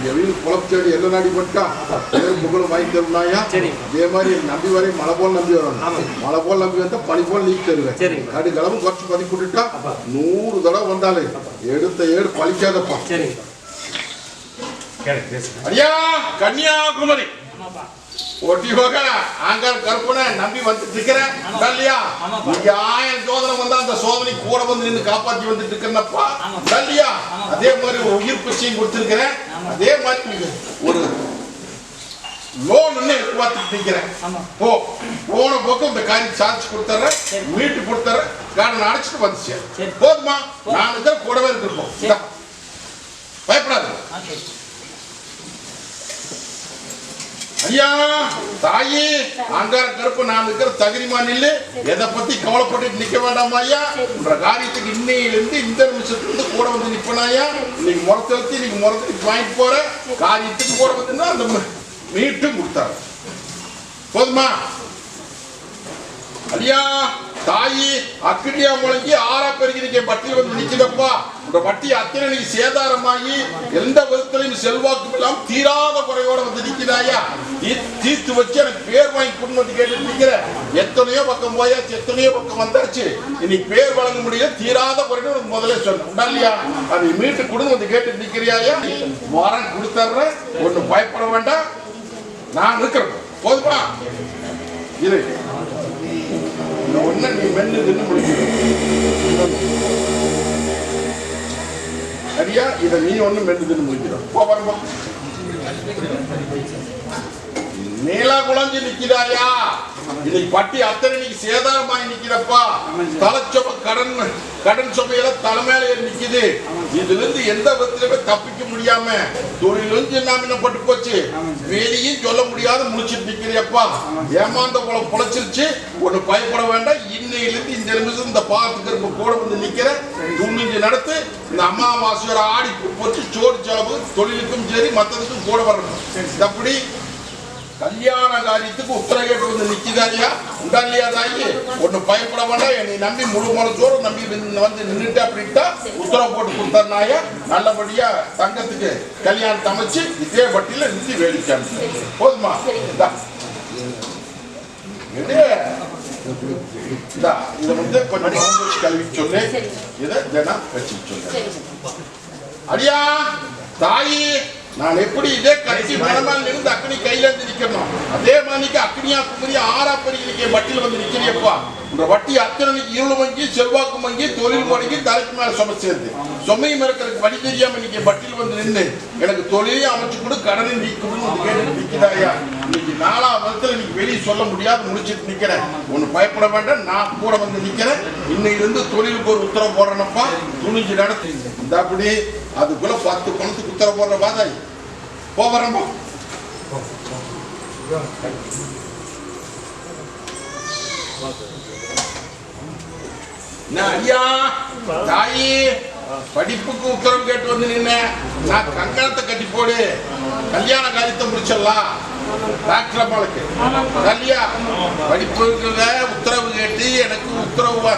அது எவையில் குழப்பத்தேடி எல்லாம் நாடி பட்டா? புகழும் வாங்கி தருனாயா சரி. இதே மாதிரி நம்பி வரை மழை போல் நம்பி வரணும். மழை போல் நம்பி வந்தா பனி போல் நீக்கி தருவேன். சரிங்க. அடி கிளம்பு குறைச்சு பதி போட்டுட்டா நூறு தடவை வந்தாலே எடுத்த ஏடு பழிக்காதப்பா. சரிங்க ஐயா கன்னியாகுமரி. ஒட்டி போக ஆங்கார கற்பனை நம்பி வந்துட்டு இருக்கிறேன் இல்லையா ஆயிரம் சோதனை வந்தா அந்த சோதனை கூட வந்து நின்று காப்பாத்தி வந்துட்டு இருக்கிறப்பா இல்லையா அதே மாதிரி ஒரு உயிர் பிச்சையும் கொடுத்திருக்கிறேன். அதே மாதிரி ஒரு லோன் எதிர்பார்த்துட்டு நிக்கிறேன். போ. போன பக்கம் இந்த காரியம் சார்ஜ் கொடுத்துறேன் மீட்டு கொடுத்துறேன் காரணம் அடைச்சிட்டு வந்துச்சு. போதுமா? நான் இருக்கிற கூடவே இருந்திருப்போம். இந்தா. பயப்படாது ஐயா தாயி அங்கார கருப்பு நான் இருக்கிற தகுதிமா நில்லு எதை பத்தி கவலைப்பட்டு நிக்க வேண்டாமா ஐயா? உன்ற காரியத்துக்கு இன்னையில இருந்து இந்த நிமிஷத்துல இருந்து கூட வந்து நிப்பனாயா இன்னைக்கு முறத்தெழுத்து இன்னைக்கு முறத்துக்கு வாங்கிட்டு போற. காரியத்துக்கு கூட வந்துன்னா அந்த மீட்டும் கொடுத்தாரு. போதுமா? ஐயா தாயி அக்கினியா முழங்கி ஆறா பெருகிரிக்க பட்டி வந்து நிக்கிறப்பா உங்க பட்டி அத்தனை நீ சேதாரமாகி எந்த விதத்திலையும் செல்வாக்கு இல்லாம தீராத குறையோட வந்து நிக்கிறாயா தீர்த்து வச்சு எனக்கு பேர் வாங்கி கொண்டு வந்து கேட்டு நிக்கிற. எத்தனையோ பக்கம் போயாச்சு எத்தனையோ பக்கம் வந்தாச்சு. இன்னைக்கு பேர் வழங்க முடியல தீராத குறைன்னு உனக்கு முதல்ல சொன்னேன் இல்லையா? அதை மீட்டு கொடுன்னு வந்து கேட்டு நிக்கிறியாயா மரம் கொடுத்துட்றேன் ஒன்றும் பயப்பட வேண்டாம். நான் இருக்கிறேன் போதுமா இரு. ஒன்னு நீ மென்னு தின்னு முடிக்கணும். சரியா? இதை நீ ஒன்றும் மென்னு தின்னு போ வரமா நீலா குழஞ்சு நிக்கிறாயா இன்னைக்கு பட்டி அத்தனை இன்னைக்கு சேதாரமாய் நிக்கிறப்பா தலைச்சொப்ப கடன் கடன் சுமையில தலைமையில நிக்குது இதுல இருந்து எந்த விதத்திலுமே தப்பிக்க முடியாம தொழிலும் சின்னாமினப்பட்டு போச்சு. வெளியும் சொல்ல முடியாத முடிச்சிட்டு நிக்கிறியப்பா ஏமாந்த போல புழைச்சிருச்சு. ஒண்ணு பயப்பட வேண்டாம். இன்னையில இருந்து இந்த நிமிஷம் இந்த பாகத்துக்கு இருக்க கூட வந்து நிக்கிற துணிஞ்சு நடத்து இந்த அமாவாசையோட ஆடி போச்சு. சோறு சாவு தொழிலுக்கும் சரி மத்ததுக்கும் கூட வரணும். இது அப்படி கல்யாண காரியத்துக்கு உத்தரகேட்டு வந்து நிக்குதாரியா? உண்டா இல்லையா தாயி? ஒண்ணு பயப்பட வேண்டாம். என்னை நம்பி முழு மனசோடு நம்பி வந்து நின்றுட்டு அப்படின்ட்டா உத்தரவு போட்டு கொடுத்தாருனாயா நல்லபடியா தங்கத்துக்கு கல்யாணத்தை அமைச்சு இதே வட்டியில நிறுத்தி வேடிக்காம போதுமா. இது வந்து கொஞ்சம் சொல்லு. இதை தினம் வச்சு சொல்லு. அடியா தாயி. நான் எப்படி இதே கட்சி மனமால் இருந்து அக்னி கையில இருந்து நிக்கணும் அதே மாதிரி அக்னியா குமரி ஆறா பெரிய வட்டியில் வந்து நிக்கிறியப்பா இந்த வட்டி அத்தனைக்கு இருள் வங்கி செல்வாக்கு வங்கி தொழில் முடங்கி தலைக்கு மேல சும சேர்ந்து. சுமையும் இருக்கிறதுக்கு வழி தெரியாம இன்னைக்கு வட்டியில் வந்து நின்று எனக்கு தொழிலையும் அமைச்சு கொடு கடனை நீக்கணும்னு வந்து கேட்டு நிக்கிறாயா இன்னைக்கு நாலா விதத்துல இன்னைக்கு வெளியே சொல்ல முடியாது முடிச்சிட்டு நிக்கிறேன். ஒன்று பயப்பட வேண்டாம் நான் கூட வந்து நிக்கிறேன். இன்னைக்கு இருந்து தொழிலுக்கு ஒரு உத்தரவு போடுறேனப்பா. துணிஞ்சு நடத்தி. இந்த அப்படி அதுக்குள்ள பத்து பணத்துக்கு உத்தரவு போடுற பாதாய் போகிறோம்பா நான் ஐயா? தாயி படிப்புக்கு உத்தரவு கேட்டு வந்து நின்ன நான் கங்கணத்தை கட்டி போடு. கல்யாண காரியத்தை முடிச்சிடலாம். டாக்டர் அம்மாளுக்கு. இல்லையா? படிப்பு உத்தரவு கேட்டு எனக்கு உத்தரவு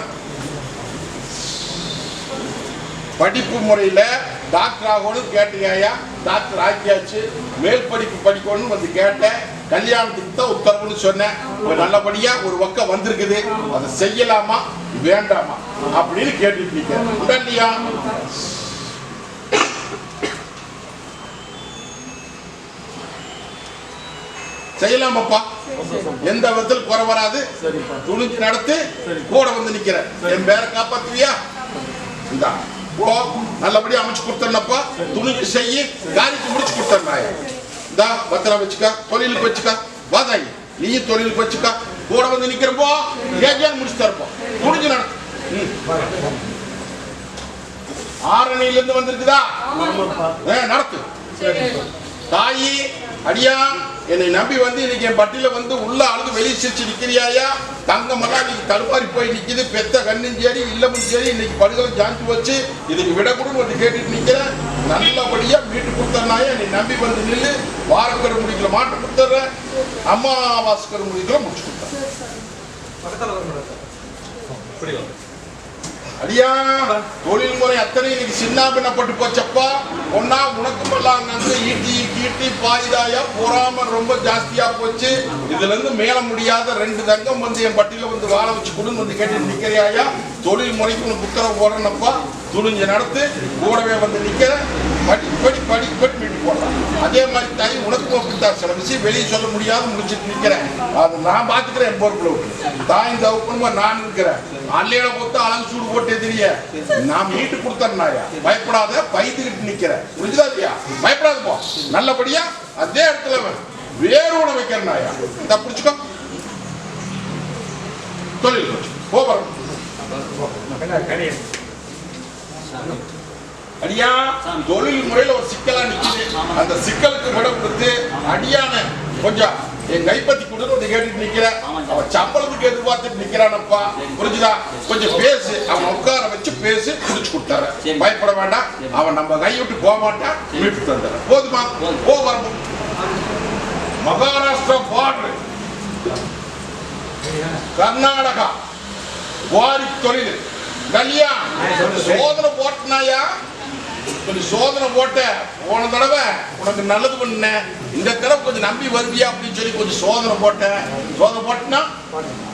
படிப்பு முறையில் டாக்டர் ஆகணும்னு கேட்டீங்கய்யா டாக்டர் ஆக்கியாச்சு. மேல் படிப்பு படிக்கணும்னு வந்து கேட்டேன். கல்யாணத்துக்கு தான் உத்தரவுன்னு சொன்னேன். நல்லபடியா ஒரு பக்கம் வந்திருக்குது. அதை செய்யலாமா? வேண்டாமா? அப்படின்னு கேட்டுட்டு இருக்கேன். இல்லையா செய்யலாமாப்பா? எந்த விதத்தில் குறை வராது. துணிஞ்சு நடத்து கூட வந்து நிக்கிறேன். என் பேரை காப்பாத்துவியா? இந்தா போ. நல்லபடியா அமைச்சு கொடுத்தேன்னப்பா துணிஞ்சு செய்யி காரியத்தை முடிச்சு கொடுத்தேன் இந்தா பத்திரம் வச்சுக்க தொழிலுக்கு வச்சுக்க. வாதாயி நீயும் தொழிலுக்கு வச்சுக்க. கூட வந்து நிக்கிறப்போ ஏஜியான் முடிச்சு தரப்போம் துணிஞ்சு நடத்து ம். ஆரணியில இருந்து வந்திருக்குதா ஏ, நடத்து தாயி அடியா என்னை நம்பி வந்து இன்னைக்கு என் பட்டியில வந்து உள்ள அழுது வெளியே சிரிச்சு நிக்கிறியாயா தங்கமெல்லாம் இன்னைக்கு தடுப்பாரி போய் நிக்குது. பெத்த கண்ணும் சரி இல்லமும் சரி இன்னைக்கு படுகளை ஜாஞ்சி வச்சு இதுக்கு விட கூட வந்து கேட்டுட்டு நிக்கிறேன். நல்லபடியா வீட்டு கொடுத்தனாயா என்னை நம்பி வந்து நில்லு. வாரக்கரு முடிக்கல மாட்டு கொடுத்துட்றேன் அம்மாவாஸ்கர் முடிக்கல முடிச்சு கொடுத்தேன் அடியா தொழில்முறை அத்தனை இன்னைக்கு சின்னாபின்னப்பட்டு போச்சப்பா? ஒன்னா உனக்கும் எல்லாம் ஈட்டி கீட்டி பாய்தாயா பொறாம ரொம்ப ஜாஸ்தியா போச்சு. இதுல இருந்து மேல முடியாத ரெண்டு தங்கம் வந்து என் பட்டியல வந்து வாழ வச்சு கொடுன்னு வந்து கேட்டு நிக்கிறியாயா? தொழில் முறைக்கு புத்தகம் உத்தரவு போடுறேன்னப்பா துணிஞ்சு நடத்து கூடவே வந்து நிற்கிறேன் படி படிப்படி படி படி மீட்டு போடுறான். அதே மாதிரி தாய் உனக்கும் அப்படித்தான் சில விஷயம் வெளியே சொல்ல முடியாத முடிச்சுட்டு நிக்கிறேன். அது நான் பார்த்துக்கிறேன் என் பொறுப்பில். தாய் தவுப்பணுமா நான் இருக்கிறேன். அல்லையில போட்டு அழகு சூடு போட்டே தெரிய. நான் மீட்டு கொடுத்தேன்னாயா பயப்படாத பயந்துகிட்டு நிற்கிறேன் புரிஞ்சுதா இல்லையா? பயப்படாத போ நல்லபடியா அதே இடத்துல வேறு உணவு வைக்கிறேன்னாயா இதை புரிச்சுக்கோ தொழில். போகிறோம் அடியா தொழில் முறையில ஒரு சிக்கலா நிக்குது. அந்த சிக்கலுக்கு விட கொடுத்து அடியான கொஞ்சம் என் கைப்பத்தி கொடுத்து வந்து கேட்டுட்டு நிக்கிற. அவன் சம்பளத்துக்கு எதிர்பார்த்துட்டு நிக்கிறானப்பா. புரிஞ்சுதா? கொஞ்சம் பேசு. அவன் உட்கார வச்சு பேசி புடிச்சு கொடுத்தாரு. பயப்பட வேண்டாம். அவன் நம்ம கை விட்டு போக மாட்டான். மீட்டு தந்தாரு போதுமா? போ வரணும் மகாராஷ்டிரா பார்டர் கர்நாடகா. வாரி தொழில். கல்யா கொஞ்சம் சோதனை போட்டனாயா? கொஞ்சம் சோதனை போட்ட போன தடவை உனக்கு நல்லது பண்ண இந்த தடவை கொஞ்சம் நம்பி வருவியா அப்படின்னு சொல்லி கொஞ்சம் சோதனை போட்டேன் சோதனை போட்டுனா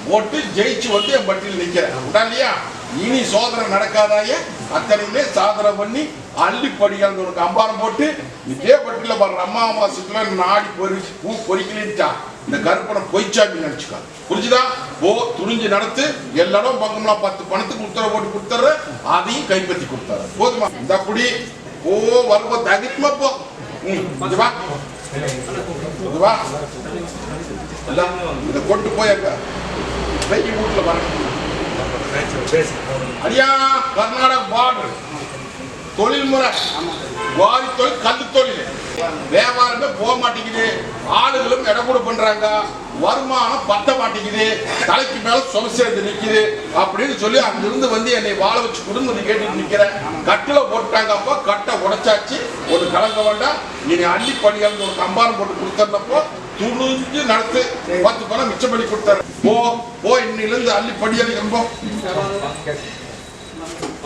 போட்டு ஜெயிச்சு வந்து என் பட்டியல் நிக்கிறேன். இல்லையா? இனி சோதனை நடக்காதாய? அத்தனையுமே சாதனை பண்ணி அள்ளி படிகள் உனக்கு அம்பாரம் போட்டு இதே பட்டியல பாரு அம்மா மாசத்துல நாடி பொறி பூ பொறிக்கலிட்டா இந்த கருப்பனை பொய்ச்சாமி நினைச்சுக்கோ புரிஞ்சுதா? ஓ துணிஞ்சு நடத்து எல்லாரும் பங்கம்லாம் பத்து பணத்துக்கு உத்தரவு போட்டு கொடுத்துற அதையும் கைப்பற்றி கொடுத்தாரு. போதுமா? இந்த அப்படி ஓ வருவ தகித்மா போ. ம், வா. எல்லாம் இதை கொண்டு போய் அங்க வீட்டில் வர வரணும். அடியா கர்நாடக பார்டர் தொழில்முறை வாரி தொழில் கல்லு தொழில். வியாபாரமே போக மாட்டேங்குது. ஆளுகளும் இடம் கூட பண்றாங்க. வருமானம் பத்த மாட்டேங்குது. தலைக்கு மேல சொல் சேர்ந்து நிக்குது அப்படின்னு சொல்லி அங்கிருந்து வந்து என்னை வாழ வச்சு குடும்பத்தை வந்து கேட்டுட்டு நிக்கிறேன். கட்டில போட்டாங்க அப்போ கட்டை உடைச்சாச்சு. ஒரு கலங்க வேண்டாம். நீ அள்ளி பணியாளர் ஒரு கம்பாரம் போட்டு கொடுத்தப்போ துணிஞ்சு நடத்து. பத்து பணம் மிச்சம் பண்ணி கொடுத்தாரு போ போ இன்னிலிருந்து அள்ளி படியாளி ரொம்ப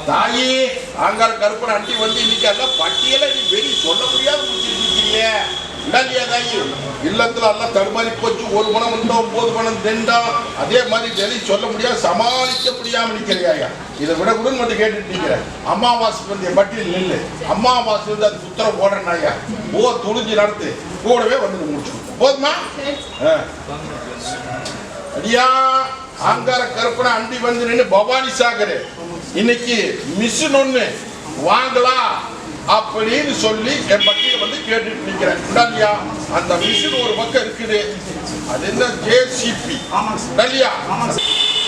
தாயி ஆங்கார கருப்பன் அண்டி வந்து இன்னைக்கு எல்லாம் பட்டியல நீ வெளிய சொல்ல முடியாத முடிச்சிருக்கீங்க. இல்லையா தாயி? இல்லத்துல எல்லாம் தடுமாறி போச்சு ஒரு மனம் உண்டோ போது மனம் தெண்டா அதே மாதிரி வெளி சொல்ல முடியாது சமாளிக்க முடியாம நிக்கிறியா இதை விட கூட வந்து கேட்டுட்டு நிக்கிறேன். அம்மாவாசை வந்து என் பட்டியல் நில்லு. அம்மாவாசை வந்து அது உத்தரவு போடுறேன்னாயா? ஓ துணிஞ்சு நடத்து. கூடவே வந்து முடிச்சு போதுமா? அடியா ஆங்கார கருப்பனை அண்டி வந்து நின்று பவானி சாகர். இன்னைக்கு மிஷின் ஒண்ணு வாங்கலாம் அப்படின்னு சொல்லி என் பட்டியல வந்து கேட்டுட்டு நிக்கிறேன். இல்லையா அந்த மிஷின் ஒரு பக்கம் இருக்குது. அது என்ன? ஜேசிபி இல்லையா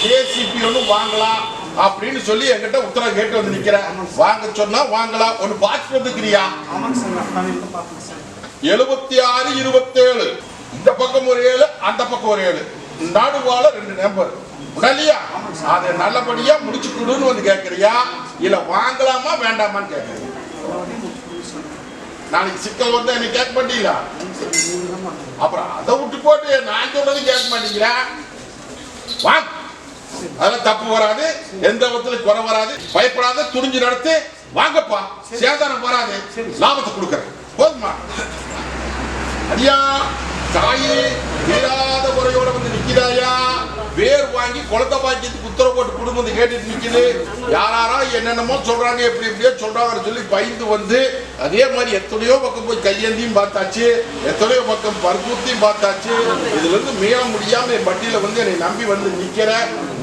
ஜேசிபி ஒன்று வாங்கலாம் அப்படின்னு சொல்லி என்கிட்ட உத்தரவு கேட்டு வந்து நிக்கிறேன். வாங்க சொன்னா வாங்கலாம் ஒன்று பார்த்துட்டு வந்துக்கிறியா? எழுபத்தி ஆறு இருபத்தேழு. இந்த பக்கம் ஒரு ஏழு அந்த பக்கம் ஒரு ஏழு. நடுவால ரெண்டு நம்பர் உடலையா? அதை நல்லபடியா முடிச்சு கொடுன்னு வந்து கேட்கறியா இல்ல வாங்கலாமா வேண்டாமான்னு கேட்கறியா நாளைக்கு சிக்கல் வந்து என்ன கேட்க மாட்டீங்களா? அப்புறம் அதை விட்டு போட்டு நான் சொல்றது கேட்க மாட்டீங்களா? வாங்க அதெல்லாம் தப்பு வராது எந்த விதத்துல குறை வராது. பயப்படாத துணிஞ்சு நடத்து. வாங்கப்பா. சேதாரம் வராது. லாபத்தை கொடுக்கறேன். போதுமா? அடியா? தாயே தீராத குறையோட வந்து நிக்கிறாயா வேர் வாங்கி குளத்தை பாக்கியத்துக்கு உத்தரவு போட்டு குடும்பத்தை கேட்டுட்டு நிக்குது. யாராரா என்னென்னமோ சொல்றாங்க எப்படி எப்படியோ சொல்றாங்கன்னு சொல்லி பயந்து வந்து அதே மாதிரி எத்தனையோ பக்கம் போய் கையேந்தியும் பார்த்தாச்சு எத்தனையோ பக்கம் பருக்கூத்தையும் பார்த்தாச்சு. இதுல இருந்து மீள முடியாம என் பட்டியல வந்து என்னை நம்பி வந்து நிக்கிற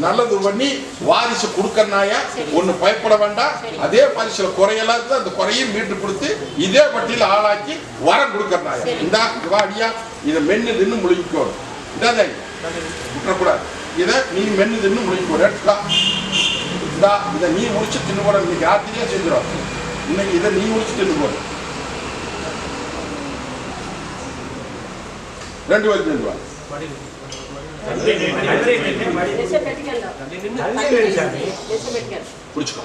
நல்லது பண்ணி வாரிசு கொடுக்கறனாயா ஒண்ணு பயப்பட வேண்டாம். அதே பரிசுல குறையெல்லாம் இருக்குது அந்த குறையும் மீட்டு கொடுத்து இதே பட்டியல ஆளாக்கி வரம் கொடுக்கறனாயா. இந்தா இங்க வா அடியா. இதை மென்னு தின்னு முழுகிக்கோணும் இதாதே விட்டுறக்கூடாது இதை நீ மென்னு தின்னு முழுகிக்கோ. இந்தா இதை நீ முடிச்சு தின்னு போட இன்னைக்கு ராத்திரியே செஞ்சிடும் இன்னைக்கு இதை நீ முடிச்சு தின்னு போடு ரெண்டு பேரும் தின்னு வா பிடிச்சிக்கோ.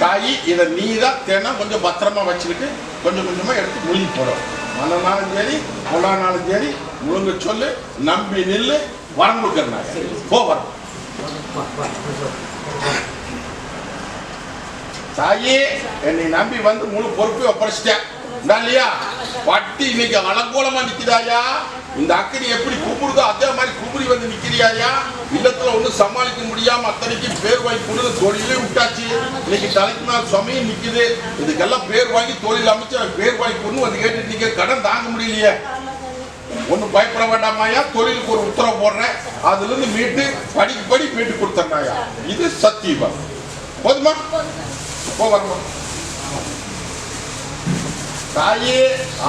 தாயி இதை நீ தான் தினம் கொஞ்சம் பத்திரமா வச்சுக்கிட்டு கொஞ்சம் கொஞ்சமா எடுத்து முழுகி போடும் மனநாளும் சரி பொலானாலும் சரி முழுங்க சொல்லு நம்பி நில்லு வரம் கொடுக்கறனாங்க போ தாயே என்னை நம்பி வந்து முழு பொறுப்பை ஒப்படைச்சிட்டேன். இல்லையா வட்டி இன்னைக்கு அலங்கோலமா நிக்கிறாயா இந்த அக்கறி எப்படி கும்பிடுதோ அதே மாதிரி கும்பிடி வந்து நிக்கிறியாயா? இல்லத்துல ஒன்றும் சமாளிக்க முடியாம அத்தனைக்கும் பேர் வாங்கி கொண்டு தொழிலே விட்டாச்சு. இன்னைக்கு தலைக்கு மேல சுமையும் நிக்குது. இதுக்கெல்லாம் பேர் வாங்கி தொழில் அமைச்சு பேர் வாங்கி கொண்டு வந்து கேட்டு நீங்க கடன் தாங்க முடியலையே. ஒன்றும் பயப்பட வேண்டாமாயா? தொழிலுக்கு ஒரு உத்தரவு போடுறேன். அதுல இருந்து மீட்டு படிக்கு படி மீட்டு கொடுத்தேன்னாயா இது சத்தியமா? போதுமா? போ வரணும் தாயே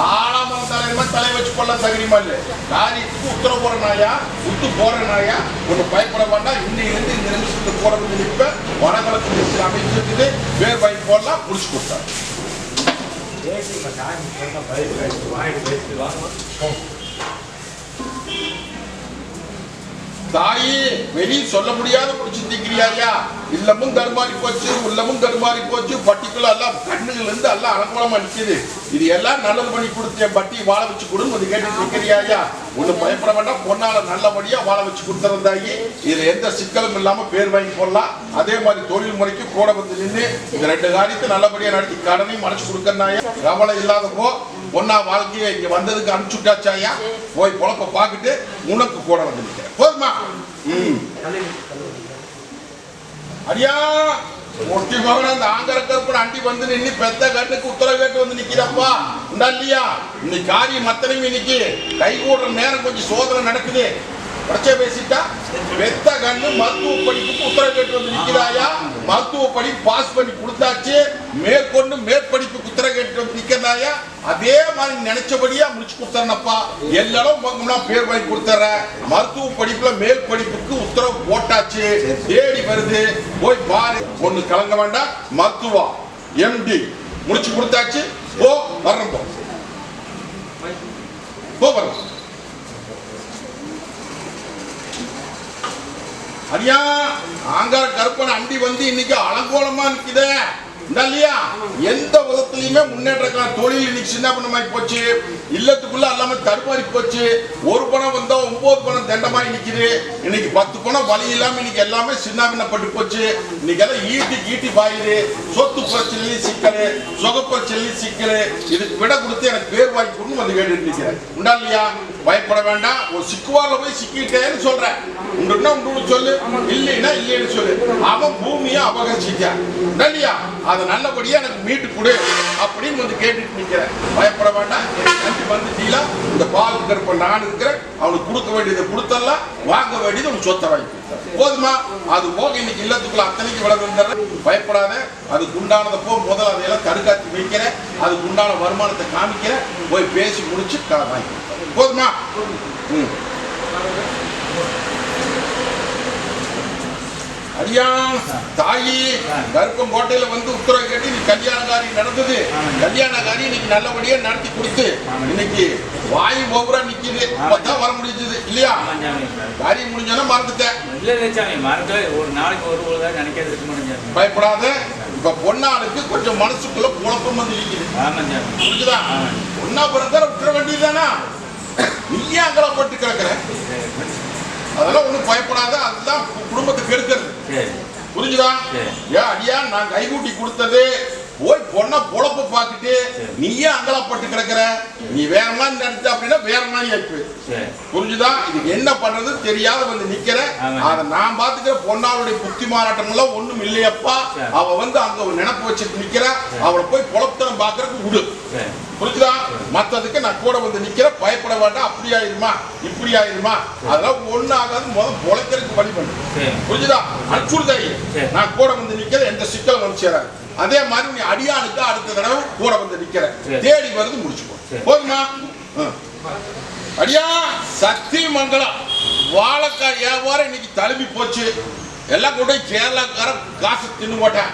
ஆழமான தலைமா தலை வச்சு கொள்ள தகுதிமா இல்லை காரியத்துக்கு உத்தரவு போற நாயா உத்து போற நாயா ஒன்று பயப்பட வேண்டாம். இருந்து இந்த நிமிஷத்துக்கு போட வந்து நிற்ப வடகிழக்கு திசை அமைச்சிருக்குது வேர் வாங்கி போடலாம். புடிச்சு கொடுத்தாரு. தாயே வெளியே சொல்ல முடியாத பிடிச்சி திக்கிறியாயா இல்லமும் தடுமாறி போச்சு உள்ளமும் தடுமாறி போச்சு. பட்டிக்குள்ள எல்லாம் கண்ணுகள் இருந்து எல்லாம் அலங்கோலமா நிக்குது. இது எல்லாம் நல்லது பண்ணி கொடுத்தேன் பட்டி வாழ வச்சு கொடுன்னு வந்து கேட்டு நிக்கிறியாயா ஒண்ணு பயப்பட வேண்டாம் பொண்ணால நல்லபடியா வாழ வச்சு கொடுத்துருந்தாயி இதுல எந்த சிக்கலும் இல்லாம பேர் வாங்கி போடலாம் அதே மாதிரி தொழில் முறைக்கு கூட வந்து நின்று இந்த ரெண்டு காரியத்தை நல்லபடியா நடத்தி கடனையும் மறைச்சு கொடுக்கறாயா கவலை இல்லாத போ பொண்ணா வாழ்க்கையை இங்க வந்ததுக்கு அனுப்பிச்சுட்டாச்சாயா? போய் பொழப்ப பார்த்துட்டு உனக்கு கூட வந்து நிக்கிறேன். போதுமா? ம். அடியா ஒட்டி மகன் அந்த ஆங்கர கருப்பன் அண்டி வந்து நின்னு பெத்த கண்ணுக்கு உத்தரவு கேட்டு வந்து நிக்கிறப்பா? உண்டா இல்லையா? இன்னைக்கு காரியம் மத்தனையும் இன்னைக்கு கை கூடுற நேரம் கொஞ்சம் சோதனை நடக்குது. பிரச்சனை பேசிட்டா? பெத்த கண்ணு மருத்துவ படிப்புக்கு உத்தரவு கேட்டு வந்து நிக்கிறாயா? மருத்துவ படிப்பு பாஸ் பண்ணி கொடுத்தாச்சு. மேற்கொண்டு மேற்படிப்புக்கு உத்தரவு கேட்டு வந்து நிக்கிறாயா? அதே மாதிரி நினைச்சபடியா முடிச்சு கொடுத்தறனப்பா. எல்லாரும் பக்கம்னா பேர் வாங்கி கொடுத்துற மருத்துவ படிப்புல மேல் படிப்புக்கு உத்தரவு போட்டாச்சு. தேடி வருது. போய் பாரு. ஒண்ணு கலங்க வேண்டாம். மருத்துவா எம்டி முடிச்சு கொடுத்தாச்சு. போ வர்றோம் போ. போ வர்றோம் அடியா ஆங்கார் கருப்பன் அண்டி வந்து இன்னைக்கு அலங்கோலமா நிக்குதே. இல்லையா எந்த விதத்திலையுமே முன்னேற்றம் தொழில் இன்னைக்கு சின்ன பண்ணமாய் போச்சு. இல்லத்துக்குள்ள எல்லாமே தடுமாறி போச்சு. ஒரு பணம் வந்தா ஒன்பது பணம் தண்டமாய் நிக்குது இன்னைக்கு பத்து பணம் வழி இல்லாம இன்னைக்கு எல்லாமே சின்னாபின்னப்பட்டு போச்சு. இன்னைக்கு எல்லாம் ஈட்டி ஈட்டி பாயுது. சொத்து பிரச்சனையிலும் சிக்கலு சுக பிரச்சனையிலும் சிக்கலு. இதுக்கு விட கொடுத்து எனக்கு பேர் வாங்கி கொடுன்னு வந்து கேட்டு நிற்கிறேன் உண்டா இல்லையா பயப்பட வேண்டாம். ஒரு சிக்குவால போய் சிக்கிட்டேன்னு சொல்றேன். உண்டுன்னா உண்டு சொல்லு. இல்லைன்னா இல்லைன்னு சொல்லு. அவன் பூமியை அபகரிச்சிட்டான். இல்லையா அதை நல்லபடியா எனக்கு மீட்டு கொடு அப்படின்னு வந்து கேட்டுட்டு நிற்கிறேன் பயப்பட வேண்டாம். நன்றி வந்துட்டீங்களா இந்த பால் கருப்ப நான் இருக்கிறேன். அவனுக்கு கொடுக்க வேண்டியதை கொடுத்தரலாம். வாங்க வேண்டியது உனக்கு சொத்தை வாங்கி போதுமா? அது போக இன்னைக்கு இல்லத்துக்குள்ள அத்தனைக்கு விட வந்துடுறேன் பயப்படாத. அதுக்கு உண்டானதை போ. முதல்ல அதையெல்லாம் தடுக்காத்தி வைக்கிறேன். அதுக்கு உண்டான வருமானத்தை காமிக்கிறேன். போய் பேசி முடிச்சு க- வாங்கி போதுமா? ம். அடியா தாயி கருப்பம் கோட்டையில வந்து உத்தரவு கேட்டு நீ கல்யாணக்காரி நடந்தது. கல்யாணக்காரி இன்னைக்கு நல்லபடியா நடத்தி கொடுத்து இன்னைக்கு வாய் ஓவரா நிக்குது. அப்பதான் வர முடிஞ்சது. இல்லையா? காரியம் முடிஞ்சோன்னா மறந்துட்டேன். இல்ல மறக்கவே ஒரு நாளைக்கு ஒரு ஒரு தான் சாமி. பயப்படாத. இப்ப பொண்ணாளுக்கு கொஞ்சம் மனசுக்குள்ள குழப்பம் வந்து சாமி. புரிஞ்சுதா? ஒன்னா பிறந்தா விட்டுற வேண்டியதுதானா? நீயே அங்கலப்பட்டு கிடக்குற? அதெல்லாம் ஒண்ணும் பயப்படாத அதுதான் கு- குடும்பத்தை கெடுக்கிறது. சரி. புரிஞ்சுதா. ஏன் அடியா நான் கைகூட்டி கொடுத்தது. போய் பொண்ணை பொழப்ப பார்த்துட்டு நீயே அங்கலப்பட்டு கிடக்குற. நீ வேற மாதிரி நினைச்ச அப்படின்னா வேற மாதிரி ஆயிப்பு புரிஞ்சுதா? இதுக்கு என்ன பண்றது? தெரியாத வந்து நிக்கிற. அத நான் பாத்துக்கிற பொண்ணாளுடைய புத்தி மாறாட்டம் எல்லாம் ஒண்ணும் இல்லையப்பா. அவ வந்து அங்க ஒரு நினைப்பு வச்சுட்டு நிக்கிற. அவளை போய் பொழப்பத்தனம் பாக்குறதுக்கு விடு. புரிஞ்சுதா? மத்ததுக்கு நான் கூட வந்து நிக்கிற பயப்பட வேண்டாம். அப்படி ஆயிருமா இப்படி ஆயிருமா அதெல்லாம் ஒண்ணு ஆகாது முதல் பொழைக்கிறதுக்கு வழி பண்ணு. புரிஞ்சுதா? சரி. நான் கூட வந்து நிக்கிற எந்த சிக்கலும் வந்து சேராது. அதே மாதிரி நீ அடியானுக்கு அடுத்த தடவை கூட வந்து நிக்கிற. தேடி வருது முடிச்சுக்கோ. போதுமா. அடியா சக்தி மங்கலம் வாழைக்காய் வியாபாரம் இன்னைக்கு தழும்பி போச்சு. எல்லாம் கூட கேரளாக்கார காசு தின்னு போட்டேன்.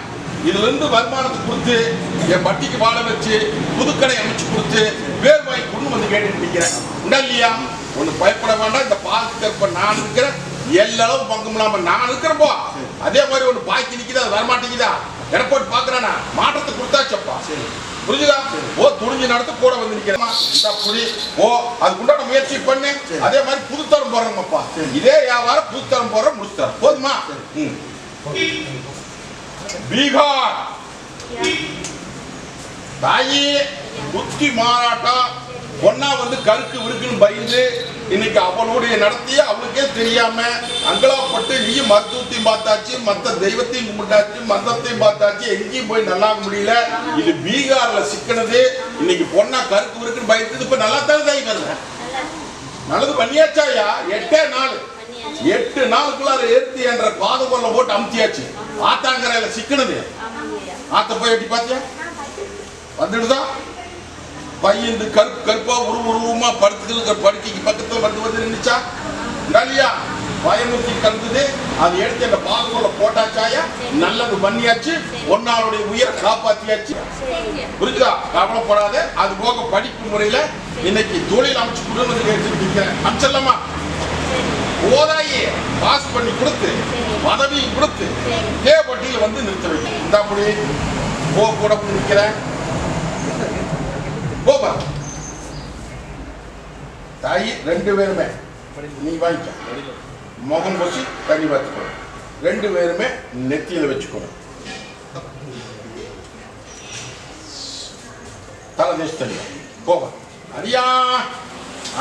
இதுலேருந்து வருமானத்தை கொடுத்து என் பட்டிக்கு வாழ வச்சு புதுக்கடை அமைச்சு கொடுத்து பேர் வாங்கி கொண்டு வந்து கேட்டுட்டு இருக்கிறேன் உண்டா இல்லையா? ஒன்று பயப்பட வேண்டாம். இந்த பால் கற்ப நான் இருக்கிறேன். எல்லளவு பங்கு இல்லாம நான் இருக்கிறப்போ அதே மாதிரி ஒன்று பாக்கி நிற்கிதா அது வரமாட்டேங்குதா? எடப்பாடி பார்க்குறானா மாற்றத்தை கொடுத்தாச்சப்பா. புரிஞ்சுதா? ஓ துணிஞ்சு நடத்து கூட வந்து நிக்கிறமா புரி புடி. ஓ அதுக்குண்டான முயற்சி பண்ணு. அதே மாதிரி புதுத்தரம் போடுறோம்ப்பா இதே வியாபாரம் புதுத்தரம் போடுற முடிச்சுத்தரம் தரோம் போதுமா? ம். பீகார். தாயி புத்தி மாறாட்டம் ஒன்னா வந்து கருக்கு விருக்குன்னு பயந்து இன்னைக்கு அவளுடைய நடத்தி அவளுக்கே தெரியாம அங்கலாப்பட்டு நீ மருத்துவத்தையும் பார்த்தாச்சு மத்த தெய்வத்தையும் கும்பிட்டாச்சு மந்தத்தையும் பார்த்தாச்சு எங்கேயும் போய் நல்லா முடியல. இது பீகார்ல சிக்கினது. இன்னைக்கு பொண்ணா கருக்கு விருக்குன்னு பயந்து இப்ப நல்லா தானே தாய் வருது? நல்லது பண்ணியாச்சாயா? எட்டே நாள் எட்டு நாளுக்குள்ளார ஏத்தி என்ற பாதுகொள்ள போட்டு அமுத்தியாச்சு. ஆத்தாங்கரையில சிக்கனது ஆத்த போய் எட்டி பார்த்தியா? வந்துடுதா? பையன் கருப்பு கருப்பா உருவ உருவமா படுத்துக்கிற படுக்கைக்கு பக்கத்துல வந்து வந்து நின்றுச்சா? இல்லையா பயமுத்தி கலந்தது. அது எடுத்து அந்த பாதுகொள்ள போட்டாச்சாயா? நல்லது பண்ணியாச்சு. ஒன்னாளுடைய உயிரை காப்பாத்தியாச்சு. புரிஞ்சுதா? கவலைப்படாத. அது போக படிப்பு முறையில இன்னைக்கு தொழில் அமைச்சு கொடுன்னு கேட்டுருக்கேன் அமைச்சிடலாமா ஓதாயி பாஸ் பண்ணி கொடுத்து பதவியும் கொடுத்து தேவட்டியில் வந்து நிறுத்த வைக்கும் இந்த அப்படி. போ கூட நிற்கிறேன் போப்பா தாயி ரெண்டு பேருமே நீ வாங்கிக்க. முகம் வச்சு தண்ணி பார்த்துக்கோ ரெண்டு பேருமே நெத்தியில வச்சுக்கணும் தலை தேய்ச்சி தண்ணி போப்பா அடியா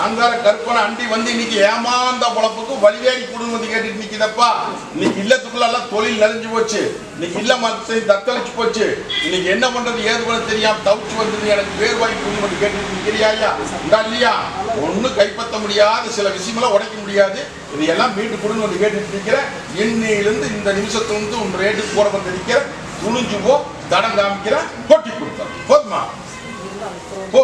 ஆங்கார கற்பனை அண்டி வந்து இன்னைக்கு ஏமாந்த பொழப்புக்கு வழிவேறி குடும்பம் வந்து கேட்டுட்டு நிக்குதப்பா. இன்னைக்கு இல்லத்துக்குள்ளெல்லாம் தொழில் நெறிஞ்சு போச்சு. இன்னைக்கு இல்ல மனசை தத்தளிச்சு போச்சு. இன்னைக்கு என்ன பண்றது ஏது பண்ண தெரியாம தவிச்சு வந்தது எனக்கு பேர் வாங்கி குடும்பம் வந்து கேட்டுட்டு நிக்கிறியா இந்தா இல்லையா? ஒண்ணும் கைப்பற்ற முடியாத சில விஷயமெல்லாம் உடைக்க முடியாது. இதையெல்லாம் மீட்டு குடும்பம் வந்து கேட்டுட்டு நிக்கிறேன். இன்னையிலிருந்து இந்த நிமிஷத்துல இருந்து உன் ரேட்டுக்கு போட வந்து நிக்கிறேன். துணிஞ்சு போ தடம் காமிக்கிறேன். கொட்டி கொடுத்தேன் போதுமா? போ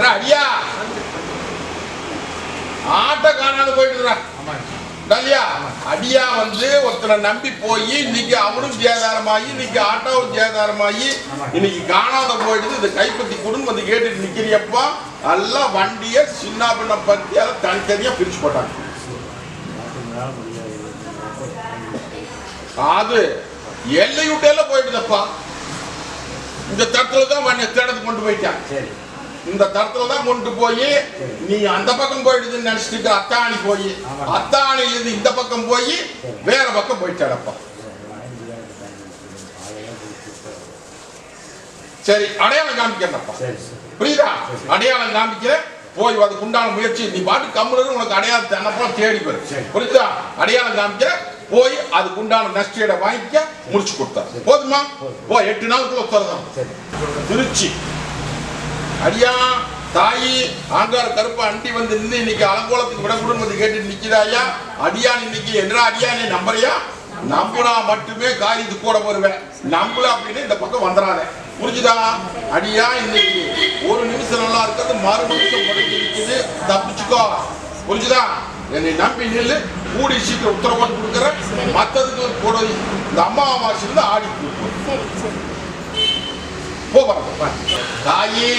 ஐயா அடியா? ஆட்ட காணாத போயிட்டுறா இல்லையா அடியா வந்து ஒருத்தனை நம்பி போய் இன்னைக்கு அவனும் சேதாரமாகி இன்னைக்கு ஆட்டோவும் சேதாரமாகி இன்னைக்கு காணாத போயிடுது இதை கைப்பற்றி கொடுன்னு வந்து கேட்டுட்டு நிக்கிறியப்பா நல்லா வண்டியை சின்ன பின்ன பற்றி அதை தனித்தனியா பிரிச்சு போட்டாங்க. அது எல்லை விட்டெல்லாம் போயிடுதப்பா இந்த தட்டில் தான் வண்டியை தேடத்து கொண்டு போயிட்டான் சரி. இந்த தரத்துல தான் கொண்டு போய் நீ அந்த பக்கம் போயிடுதுன்னு நினைச்சிட்டு அத்தாணி போய் இருந்து இந்த பக்கம் போய் வேற பக்கம் போயிட்டாடப்பா சரி அடையாளம் காமிக்கிறப்பா புரியுதா? அடையாளம் காமிக்கிற போய் அதுக்கு உண்டான முயற்சி. நீ பாட்டு கம்முனு உனக்கு அடையாளத்தை அனுப்பலாம் தேடி சரி. புரியுதா? அடையாளம் காமிக்கிற போய் அதுக்கு உண்டான நஷ்டீட வாங்கிக்க முடிச்சு கொடுத்தா. போதுமா? போ எட்டு நாளுக்குள்ள உத்தரதான் திருச்சி. அடியா தாயி ஆங்கார கருப்பு அண்டி வந்து நின்று இன்னைக்கு அலங்கோலத்துக்கு விட கொடுன்னு வந்து கேட்டு நிக்கிறாயா அடியான் இன்னைக்கு? என்ன அடியா நீ? நம்புறியா? நம்புனா மட்டுமே காரியத்துக்கு கூட வருவேன் நம்பல அப்படின்னு இந்த பக்கம் வந்துடாத புரிஞ்சுதா? அடியா இன்னைக்கு ஒரு நிமிஷம் நல்லா இருக்கிறது மறு நிமிஷம் முடங்கி இருக்குது தப்பிச்சுக்கோ புரிஞ்சுதா? என்னை நம்பி நில்லு. கூடி சீக்கிரம் உத்தரவாதம் கொடுக்குறேன். மற்றதுக்கு கூட இந்த அம்மாவாசையிலிருந்து ஆடி கொடுப்போம். போகிறோம் தாயே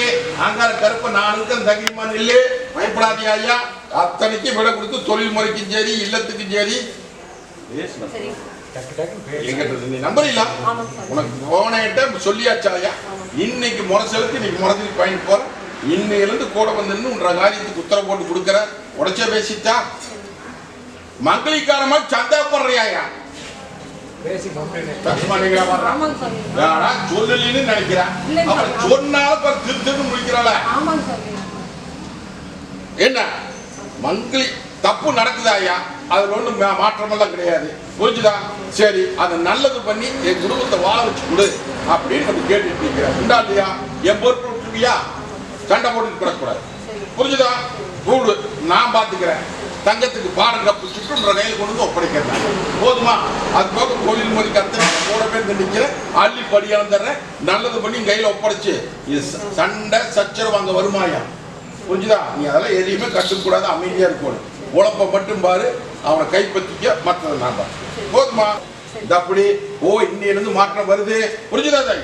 அங்கார கருப்பு நான் இருக்க தங்கிமா நில்லு. பயப்படாதே ஐயா. அத்தனைக்கும் விட கொடுத்து தொழில் முறைக்கும் சரி இல்லத்துக்கும் சரி. சரி. டக்கு டக்குன்னு பேசு. எங்கிட்ட நீ நம்புறீங்களா ஆமாம் சார். உனக்கு போனேட்ட சொல்லியாச்சா ஐயா? இன்னைக்கு முறை செலுத்தி இன்னைக்கு முறைக்கு பயன் போற இன்னையிலிருந்து கூட வந்து உன்ற காரியத்துக்கு உத்தரவு போட்டு கொடுக்குற உடச்சே பேசிட்டா? மங்களிக்காரமா சந்தேகப்படுறியா ஐயா? சொல்லலின்னு நினைக்கிறேன். சொன்னாலும் பாரு திரு திருன்னு முடிக்கிறாள. என்ன? மங்கிலி தப்பு நடக்குதா ஐயா? அதுல ஒண்ணும் மா- மாற்றமெல்லாம் கிடையாது. புரிஞ்சுதா? சரி அதை நல்லது பண்ணி என் குடும்பத்தை வாழ வச்சு கொடு அப்படின்னு கேட்டுட்டு இருக்கிறேன் உண்டா இல்லையா? என் பொறுப்பு விட்டுருவியா சண்டை போட்டு கிடக்கூடாது புரிஞ்சுதா? கூடு நான் பாத்துக்கிறேன். தங்கத்துக்கு பாடம் கப்பு சுற்றுன்ற கையில் கொண்டு வந்து ஒப்படைக்கிறேன் போதுமா? அது போக தொழில் முறை கத்து கூட பேர் நிற்கிறேன் அள்ளி படியான் தர்றேன் நல்லது பண்ணி கையில் ஒப்படைச்சு. இது ச- சண்டை சச்சரவு அங்கே வருமாயா புரிஞ்சுதா? நீ அதெல்லாம் எதையுமே கட்டுக்கூடாது அமைதியாக இருக்கணும். உழப்ப மட்டும் பாரு அவனை கைப்பற்றிக்க மற்றதை நான் பாரு போதுமா? இந்த அப்படி ஓ இன்னையிலிருந்து மாற்றம் வருது. புரிஞ்சுதா தாய்?